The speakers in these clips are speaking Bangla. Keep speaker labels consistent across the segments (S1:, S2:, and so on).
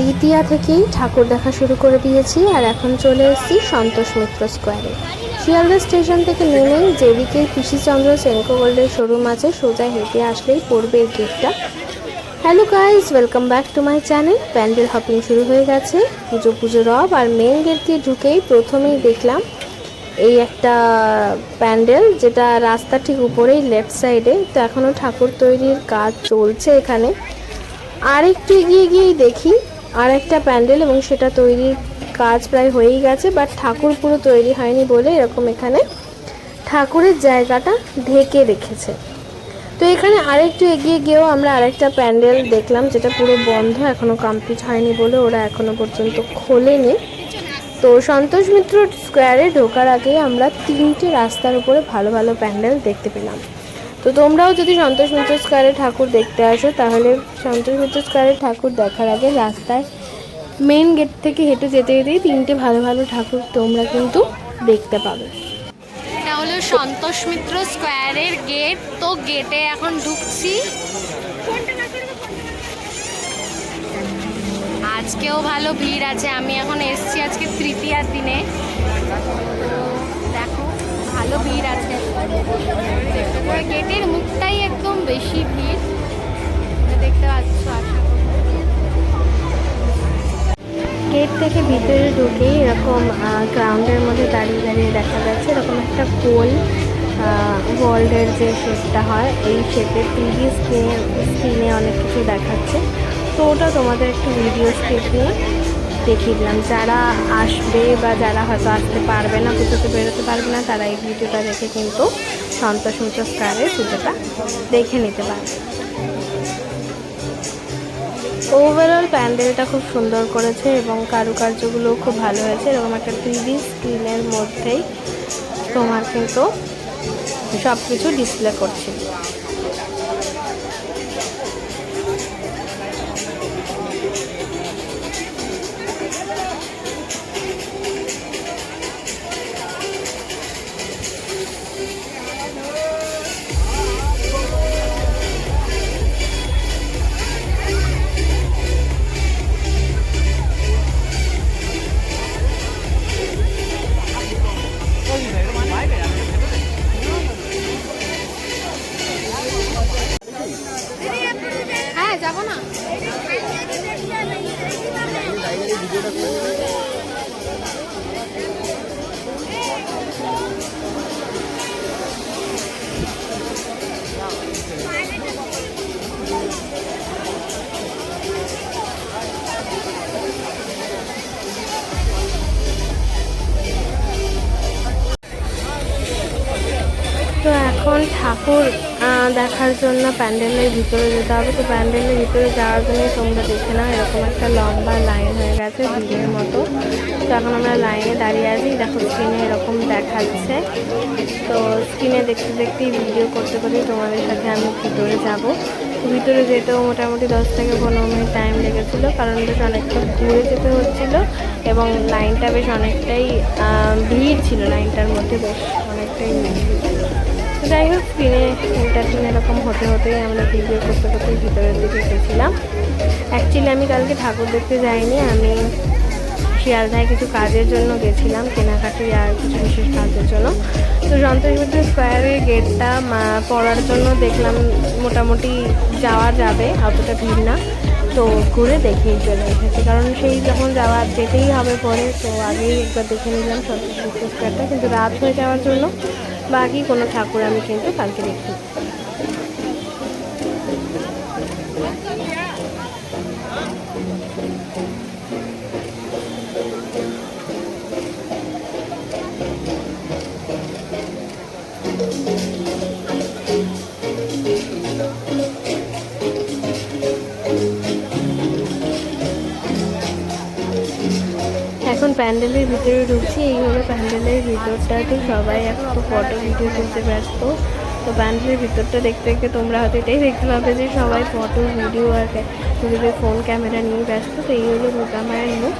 S1: দ্বিতীয়া থেকেই ঠাকুর দেখা শুরু করে দিয়েছি আর এখন চলে এসেছি সন্তোষ মিত্র স্কোয়ারে। শিয়ালদা স্টেশন থেকে নেমেই যেদিকে কৃষিচন্দ্র সেনকো গোল্ডের শোরুম আছে, সোজা হেঁটে আসলেই পড়বে এই গেটটা। Hello guys welcome back to my channel pandal hopping শুরু হয়ে গেছে। পুজো পুজো রব আর মেন গেট দিয়ে ঢুকেই প্রথমেই দেখলাম এই একটা প্যান্ডেল যেটা রাস্তা ঠিক উপরেই লেফট সাইডে তো এখনও ঠাকুর তৈরির কাজ চলছে এখানে। আর একটু এগিয়ে গিয়েই দেখি আর একটা প্যান্ডেল এবং সেটা তৈরির কাজ প্রায় হয়েই গেছে বাট ঠাকুর পুরো তৈরি হয়নি বলে এরকম এখানে ঠাকুরের জায়গাটা ঢেকে রেখেছে। তো এখানে আরেকটু এগিয়ে গিয়েও আমরা আরেকটা প্যান্ডেল দেখলাম, যেটা পুরো বন্ধ, এখনও কমপ্লিট হয়নি বলে ওরা এখনও পর্যন্ত খোলেনি। তো সন্তোষ মিত্র স্কোয়ারে ঢোকার আগে আমরা তিনটে রাস্তার উপরে ভালো ভালো প্যান্ডেল দেখতে পেলাম। তো তোমরাও যদি সন্তোষ মিত্র স্কোয়ারে ঠাকুর দেখতে আসো, তাহলে সন্তোষ মিত্র স্কোয়ারে ঠাকুর দেখার আগে রাস্তায় মেন গেট থেকে হেঁটে যেতে যেতেই তিনটে ভালো ভালো ঠাকুর তোমরা কিন্তু দেখতে পাবে।
S2: এটা হলো সন্তোষ মিত্র স্কোয়ারের গেট তো গেটে এখন ঢুকছি। আজকেও ভালো ভিড় আছে। আমি এখন এসছি আজকে তৃতীয়ার দিনে। গেটের মুখটাই একদম বেশি ভিড়। দেখতে পাচ্ছ, আশা
S1: গেট থেকে ভিতরে ঢুকেই এরকম গ্রাউন্ডের মধ্যে দাঁড়িয়ে দাঁড়িয়ে দেখা যাচ্ছে এরকম একটা গোল ওয়ার্ল্ডের যে শেপটা হয়, এই শেপের টিভি স্ক্রিনে স্ক্রিনে অনেক কিছু দেখাচ্ছে। তো ওটা তোমাদের একটু ভিডিও স্ক্রিপ নিয়ে দেখিয়ে দিলাম। যারা আসবে বা যারা হয়তো আসতে পারবে না পুজোতে বেরোতে পারবে না, তারা এই ভিডিওটা দেখে কিন্তু সন্তোষ স্কারের পুজোটা দেখে নিতে পারবে। ওভারঅল প্যান্ডেলটা খুব সুন্দর করেছে এবং কারুকার্যগুলো খুব ভালো হয়েছে। এরকম একটা টিভি স্ক্রিনের মধ্যেই তোমার কিন্তু সব কিছু ডিসপ্লে করছে।
S2: যাব না?
S1: এখন ঠাকুর দেখার জন্য প্যান্ডেলের ভিতরে যেতে হবে। তো প্যান্ডেলের ভিতরে যাওয়ার জন্য তোমরা দেখে নাও, এরকম একটা লম্বা লাইন হয়ে গেছে ভিড়ের মতো। তো এখন আমরা লাইনে দাঁড়িয়ে আছি। দেখো স্ক্রিনে এরকম দেখাচ্ছে। তো স্ক্রিনে দেখতে দেখতেই ভিডিও করতে করতেই তোমাদের সাথে আমি ভিতরে যাব। ভিতরে যেতেও মোটামুটি দশ থেকে পনেরো মিনিট টাইম লেগেছিলো, কারণ বেশ অনেকটা ঘুরে যেতে হচ্ছিল এবং লাইনটা বেশ অনেকটাই ভিড় ছিল লাইনটার মধ্যে, বেশ অনেকটাই ভিড়। যাই হোক স্ক্রিনে এন্টারটেন এরকম হতে হতেই আমরা ভিডিও করতে করতে ভিতরের দিকে গেছিলাম অ্যাকচুয়ালি আমি কালকে ঠাকুর দেখতে যাইনি, আমি শিয়ালদায় কিছু কাজের জন্য গেছিলাম, কেনাকাটি আর কিছু বিশেষ কাজের জন্য। তো মিত্র স্কোয়ারের গেটটা পড়ার জন্য দেখলাম মোটামুটি যাওয়া যাবে, অতটা ভিড় না। তো ঘুরে দেখেই চলে এসেছি। কারণ সেই যখন যাওয়া যেতেই হবে পরে, তো আগেই একবার দেখে নিলাম সন্তোষ স্কোয়ারটা কিন্তু রাত হয়ে যাওয়ার জন্য বাকি কোনো ঠাকুর আমি কিন্তু কালকে দেখি। এখন প্যান্ডেলের ভিতরে ঢুকছি, এই হলো প্যান্ডেলের ভিতরটাতে সবাই একটু ফটো ভিডিও করতে ব্যস্ত। তো প্যান্ডেলের ভিতরটা দেখতে দেখতে তোমরা হয়তো এটাই দেখতে পাবে যে সবাই ফটো ভিডিও আর নিজেদের ফোন ক্যামেরা নিয়ে ব্যস্ত। তো এই হলো দুর্গা মায়ের মুখ।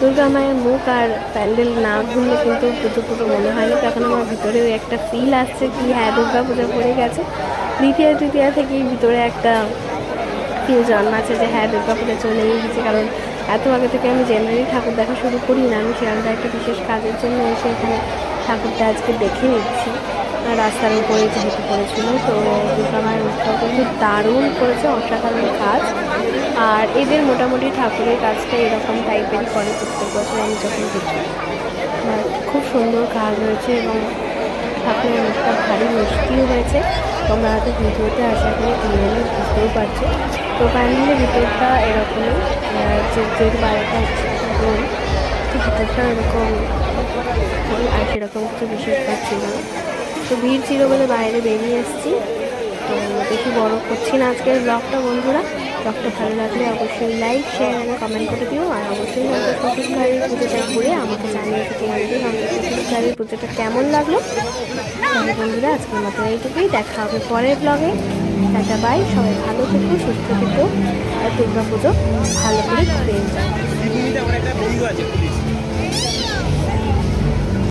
S1: দুর্গা মায়ের মুখ আর প্যান্ডেল না ঘুরলে কিন্তু পুজো পুজো মনে হয় না। তখন আমার ভিতরে ওই একটা ফিল আসছে কি হ্যাঁ দুর্গা পুজো পড়ে গেছে। দ্বিতীয়, তৃতীয়া থেকেই ভিতরে একটা ফিল জন্মাচ্ছে যে হ্যাঁ দুর্গা পুজো চলে এসেছে। কারণ এত আগে থেকে আমি জেনারেলি ঠাকুর দেখা শুরু করি না। আমি শিয়ালদা একটা বিশেষ কাজের জন্য এসে এখানে ঠাকুরটা আজকে দেখে নিচ্ছি। রাস্তার উপরে যেহেতু করেছিল তো দুর্গা মায়ের উৎসব কিন্তু দারুণ করেছে, অসাধারণ কাজ। আর এদের মোটামুটি ঠাকুরের কাজটা এরকম টাইপেরই করে প্রত্যেক বছর আমি যখন দেখি। খুব সুন্দর কাজ হয়েছে এবং ঠাকুরের মুখটা ভারী মিষ্টিও হয়েছে। তোমরা হয়তো ভিডিওতে আশা করি ক্লিয়ারলি বুঝতেও পারছ। তো ফাইনালি ভিতরটা এরকম যেহেতু বাইরেটা হচ্ছে তো ভিতরটা এরকম, আর সেরকম কিছু বিশেষ ছিল না। তো ভিড় ছিল বলে বাইরে বেরিয়ে এসেছি। তো বেশি বড় করছি না আজকের ব্লগটা বন্ধুরা। ব্লগটা ভালো লাগলে অবশ্যই লাইক শেয়ার এবং কমেন্ট করে দিও। আর অবশ্যই সন্তোষ পুজোটা ঘুরে আমাকে তোমাদের সন্তোষ শ্বশুরবাড়ির পুজোটা কেমন লাগল। বন্ধুরা, আজকের মতো এইটুকুই। দেখা হবে পরের ব্লগে টাটা বাই সবাই ভালো থেকো, সুস্থ থেকো। আর দুর্গা পুজো ভালো করে ঘুরে যাও